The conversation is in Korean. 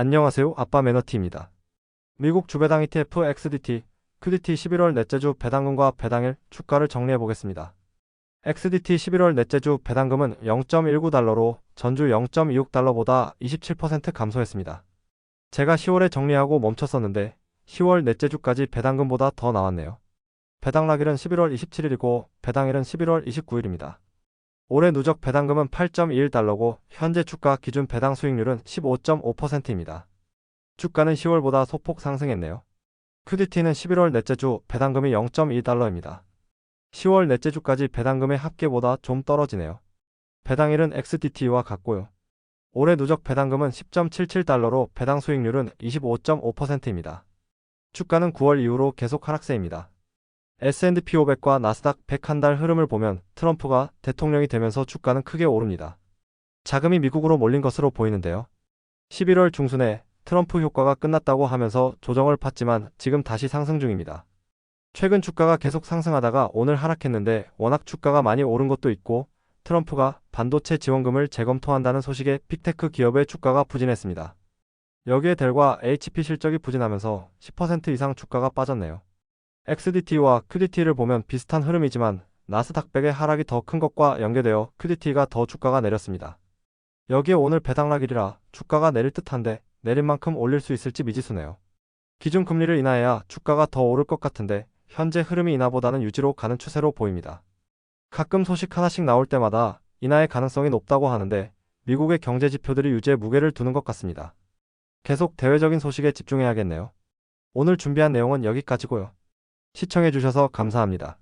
안녕하세요. 아빠 매너티입니다. 미국 주배당 ETF XDT, QDT 11월 넷째 주 배당금과 배당일 주가를 정리해 보겠습니다. XDT 11월 넷째 주 배당금은 0.19달러로 전주 0.26달러보다 27% 감소했습니다. 제가 10월에 정리하고 멈췄었는데 10월 넷째 주까지 배당금보다 더 나왔네요. 배당락일은 11월 27일이고 배당일은 11월 29일입니다. 올해 누적 배당금은 8.21달러고 현재 주가 기준 배당 수익률은 15.5%입니다. 주가는 10월보다 소폭 상승했네요. QDT는 11월 넷째 주 배당금이 0.2달러입니다. 10월 넷째 주까지 배당금의 합계보다 좀 떨어지네요. 배당일은 XDT와 같고요. 올해 누적 배당금은 10.77달러로 배당 수익률은 25.5%입니다. 주가는 9월 이후로 계속 하락세입니다. S&P 500과 나스닥 100 한 달 흐름을 보면 트럼프가 대통령이 되면서 주가는 크게 오릅니다. 자금이 미국으로 몰린 것으로 보이는데요. 11월 중순에 트럼프 효과가 끝났다고 하면서 조정을 팠지만 지금 다시 상승 중입니다. 최근 주가가 계속 상승하다가 오늘 하락했는데 워낙 주가가 많이 오른 것도 있고 트럼프가 반도체 지원금을 재검토한다는 소식에 빅테크 기업의 주가가 부진했습니다. 여기에 델과 HP 실적이 부진하면서 10% 이상 주가가 빠졌네요. XDT와 QDT를 보면 비슷한 흐름이지만 나스닥 100의 하락이 더 큰 것과 연계되어 QDT가 더 주가가 내렸습니다. 여기에 오늘 배당락일이라 주가가 내릴 듯한데 내린 만큼 올릴 수 있을지 미지수네요. 기준금리를 인하해야 주가가 더 오를 것 같은데 현재 흐름이 인하보다는 유지로 가는 추세로 보입니다. 가끔 소식 하나씩 나올 때마다 인하의 가능성이 높다고 하는데 미국의 경제 지표들이 유지에 무게를 두는 것 같습니다. 계속 대외적인 소식에 집중해야겠네요. 오늘 준비한 내용은 여기까지고요. 시청해주셔서 감사합니다.